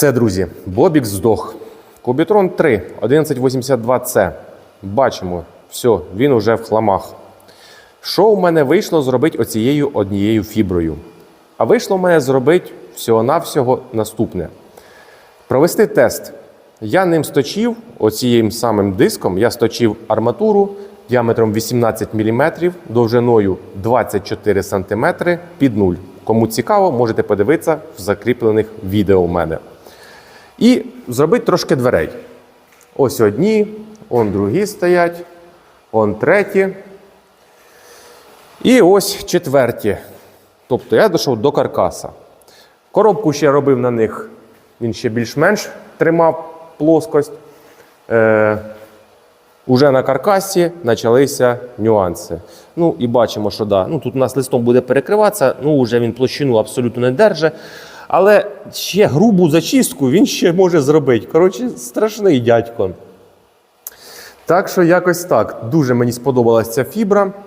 Все, друзі, Бобік здох. Кубітрон 3, 1182C. Бачимо, все, він уже в хламах. Що у мене вийшло зробити оцією однією фіброю? А вийшло в мене зробити всього-навсього наступне. Провести тест. Я ним сточив оцією самим диском, я сточив арматуру діаметром 18 мм, довжиною 24 см під нуль. Кому цікаво, можете подивитися в закріплених відео у мене. І зробити трошки дверей. Ось одні, он другі стоять, он треті. І ось четверті. Тобто я дійшов до каркаса. Коробку ще робив на них, він ще більш-менш тримав плоскость. Е, Уже на каркасі почалися нюанси. Ну і бачимо, що да, ну, тут у нас листом буде перекриватися, ну вже він площину абсолютно не держить. Але ще грубу зачистку він ще може зробити. Коротше, страшний дядько. Так що якось так. Дуже мені сподобалася ця фібра.